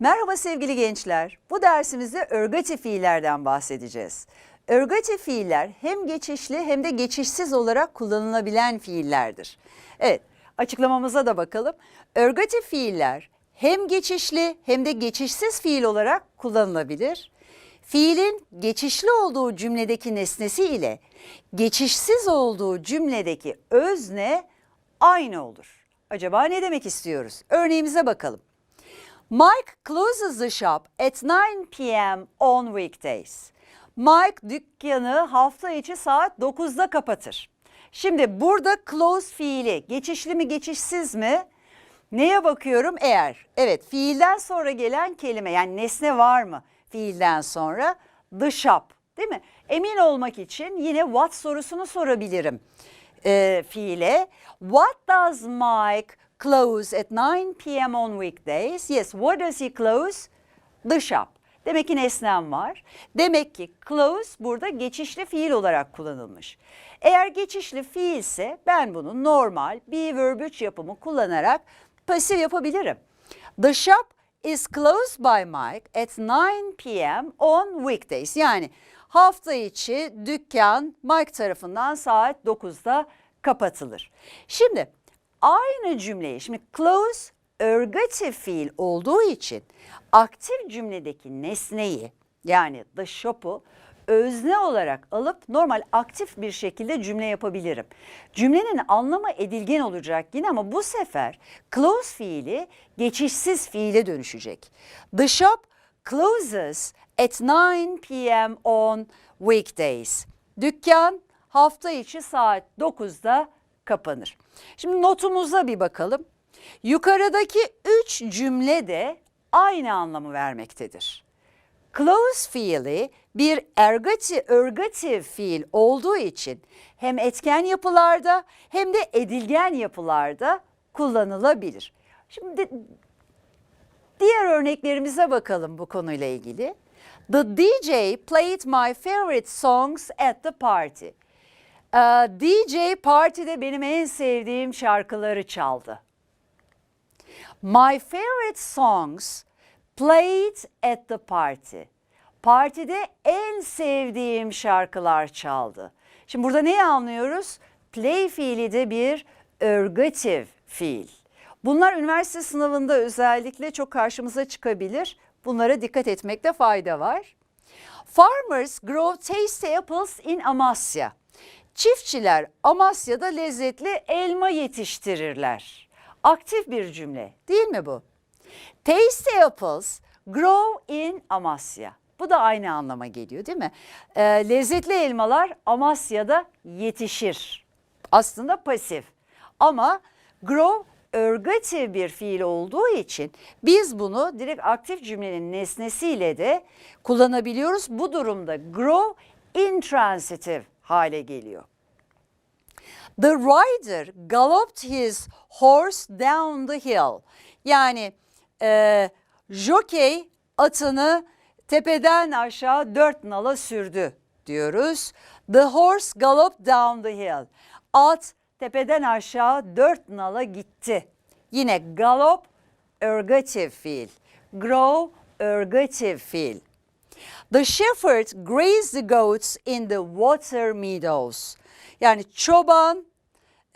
Merhaba sevgili gençler. Bu dersimizde örgatif fiillerden bahsedeceğiz. Örgatif fiiller hem geçişli hem de geçişsiz olarak kullanılabilen fiillerdir. Evet, açıklamamıza da bakalım. Örgatif fiiller hem geçişli hem de geçişsiz fiil olarak kullanılabilir. Fiilin geçişli olduğu cümledeki nesnesi ile geçişsiz olduğu cümledeki özne aynı olur. Acaba ne demek istiyoruz? Örneğimize bakalım. Mike closes the shop at 9 p.m. on weekdays. Mike dükkanı hafta içi saat 9'da kapatır. Şimdi burada close fiili geçişli mi geçişsiz mi? Neye bakıyorum? Eğer evet fiilden sonra gelen kelime yani nesne var mı fiilden sonra? The shop değil mi? Emin olmak için yine what sorusunu sorabilirim e, fiile. What does Mike close at 9 p.m. on weekdays? Yes, what does he close? The shop. Demek ki nesnem var. Demek ki close burada geçişli fiil olarak kullanılmış. Eğer geçişli fiilse ben bunu normal be verb 3 yapımı kullanarak pasif yapabilirim. The shop is closed by Mike at 9 p.m. on weekdays. Yani hafta içi dükkan Mike tarafından saat 9'da kapatılır. Şimdi aynı cümleyi şimdi close örgatif fiil olduğu için aktif cümledeki nesneyi yani the shop'u özne olarak alıp normal aktif bir şekilde cümle yapabilirim. Cümlenin anlamı edilgen olacak yine ama bu sefer close fiili geçişsiz fiile dönüşecek. The shop closes at 9 p.m. on weekdays. Dükkan hafta içi saat 9'da kapanır. Şimdi notumuza bir bakalım. Yukarıdaki üç cümle de aynı anlamı vermektedir. Close fiili bir ergati, örgatif fiil olduğu için hem etken yapılarda hem de edilgen yapılarda kullanılabilir. Şimdi diğer örneklerimize bakalım bu konuyla ilgili. The DJ played my favorite songs at the party. Ee, DJ partide benim en sevdiğim şarkıları çaldı. My favorite songs played at the party. Partide en sevdiğim şarkılar çaldı. Şimdi burada neyi anlıyoruz? Play fiili de bir örgatif fiil. Bunlar üniversite sınavında özellikle çok karşımıza çıkabilir. Bunlara dikkat etmekte fayda var. Farmers grow tasty apples in Amasya. Çiftçiler Amasya'da lezzetli elma yetiştirirler. Aktif bir cümle değil mi bu? Tasty apples grow in Amasya. Bu da aynı anlama geliyor değil mi? Ee, lezzetli elmalar Amasya'da yetişir. Aslında pasif ama grow örgatif bir fiil olduğu için biz bunu direkt aktif cümlenin nesnesiyle de kullanabiliyoruz. Bu durumda grow intransitive hale geliyor. The rider galloped his horse down the hill. Yani e, jockey atını tepeden aşağı dört nala sürdü diyoruz. The horse galloped down the hill. At tepeden aşağı dört nala gitti. Yine gallop örgatif fiil. Grow örgatif fiil. The shepherd grazed the goats in the water meadows. Yani çoban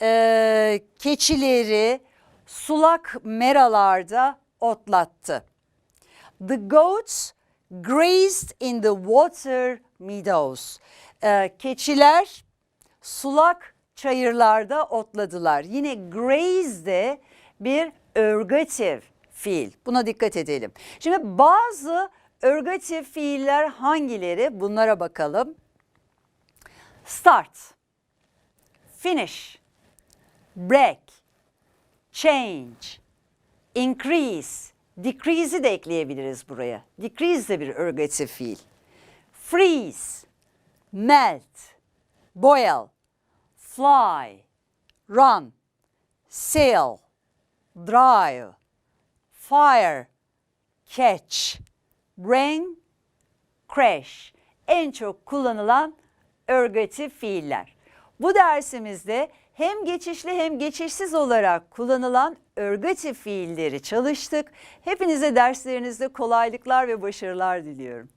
e, keçileri sulak meralarda otlattı. The goats grazed in the water meadows. E, keçiler sulak çayırlarda otladılar. Yine graze de bir örgatif fiil. Buna dikkat edelim. Şimdi bazı örgatif fiiller hangileri? Bunlara bakalım. Start, finish, break, change, increase, decrease'i de ekleyebiliriz buraya. Decrease de bir örgatif fiil. Freeze, melt, boil, fly, run, sail, drive, fire, catch, bring, crash. En çok kullanılan örgatif fiiller. Bu dersimizde hem geçişli hem geçişsiz olarak kullanılan örgatif fiilleri çalıştık. Hepinize derslerinizde kolaylıklar ve başarılar diliyorum.